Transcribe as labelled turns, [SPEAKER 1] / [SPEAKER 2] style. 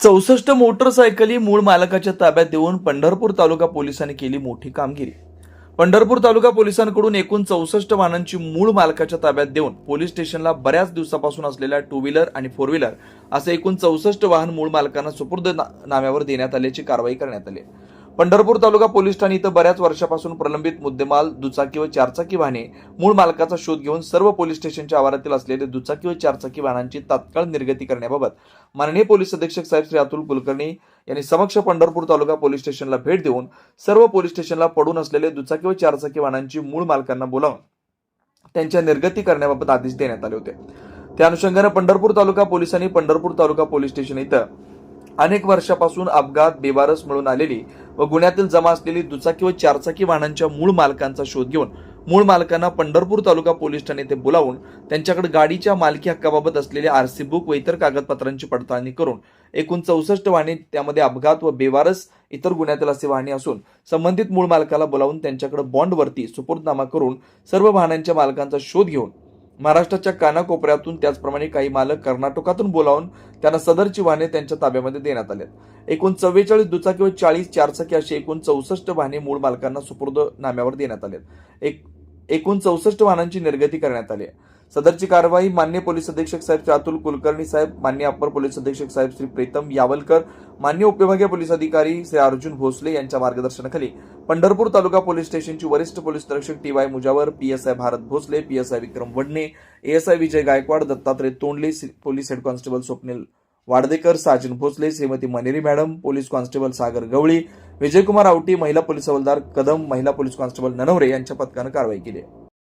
[SPEAKER 1] चौसष्ट मोटरसायकली मूळ मालकाच्या ताब्यात देऊन पंढरपूर तालुका पोलिसांनी केली मोठी कामगिरी. पंढरपूर तालुका पोलिसांकडून एकूण चौसष्ट वाहनांची मूळ मालकाच्या ताब्यात देऊन पोलीस स्टेशनला बऱ्याच दिवसापासून असलेल्या टू व्हीलर आणि फोर व्हीलर असे एकूण चौसष्ट वाहन मूळ मालकांना सुपूर्द नाम्यावर देण्यात आल्याची कारवाई करण्यात आली पंढरपूर तालुका पोलीस ठाणे इथं बऱ्याच वर्षापासून प्रलंबित मुद्देमाल दुचाकी व चारचाकी वाहने मूळ मालकाचा शोध घेऊन सर्व पोलीस स्टेशनच्या आवारातील असलेले दुचाकी व चारचाकी वाहनांची तात्काळ निर्गती करण्याबाबत माननीय पोलीस अधीक्षक साहेब श्री अतुल कुलकर्णी यांनी समक्ष पंढरपूर तालुका पोलीस स्टेशनला भेट देऊन सर्व पोलीस स्टेशनला पडून असलेले दुचाकी व चारचाकी वाहनांची मूळ मालकांना बोलावून त्यांच्या निर्गती करण्याबाबत आदेश देण्यात आले होते. त्या अनुषंगाने पंढरपूर तालुका पोलिसांनी पंढरपूर तालुका पोलीस स्टेशन इथं अनेक वर्षापासून अपघात बेवारस मिळून आलेली व गुन्ह्यातील जमा असलेली दुचाकी व चारचाकी वाहनांच्या मूळ मालकांचा शोध घेऊन मूळ मालकांना पंढरपूर तालुका पोलीस ठाणे ते बोलावून त्यांच्याकडे गाडीच्या मालकी हक्काबाबत असलेले आरसी बुक व इतर कागदपत्रांची पडताळणी करून एकूण चौसष्ट वाहने त्यामध्ये अपघात व बेवारस इतर गुन्ह्यातील असे वाहने असून संबंधित मूळ मालकाला बोलावून त्यांच्याकडे बॉन्डवरती सुपूर्दनामा करून सर्व वाहनांच्या मालकांचा शोध घेऊन महाराष्ट्राच्या कानाकोपऱ्यातून त्याचप्रमाणे काही मालक कर्नाटकातून बोलावून त्यांना सदरची वाहने त्यांच्या ताब्यामध्ये देण्यात आलेत. एकूण चव्वेचाळीस दुचाकी व चाळीस चारचाकी अशी एकूण चौसष्ट वाहने मूळ मालकांना सुपूर्द नाम्यावर देण्यात आले एक एकूण चौसष्ट वाहनांची निर्गती करण्यात आली आहे. सदरची कारवाई मान्य पोलीस अधीक्षक साहेब श्री अतुल कुलकर्णी साहेब मान्य अप्पर पोलीस अधीक्षक साहेब श्री प्रीतम यावलकर मान्य उपविभागीय पोलीस अधिकारी श्री अर्जुन भोसले यांच्या मार्गदर्शनाखाली पंढरपूर तालुका पोलीस स्टेशनची वरिष्ठ पोलीस निरीक्षक T Y Mujawar PSI Bharat Bhosale PSI Vikram Wadane ASI Vijay Gaikwad Dattatray Tondale police head constable Swapnil Wadadekar Sajan Bhosale Shrimati Maneri madam police constable Sagar Gawali Vijaykumar Awati महिला police हवालदार कदम महिला police constable Nanaware यांच्या पथकानं कारवाई केली आहे.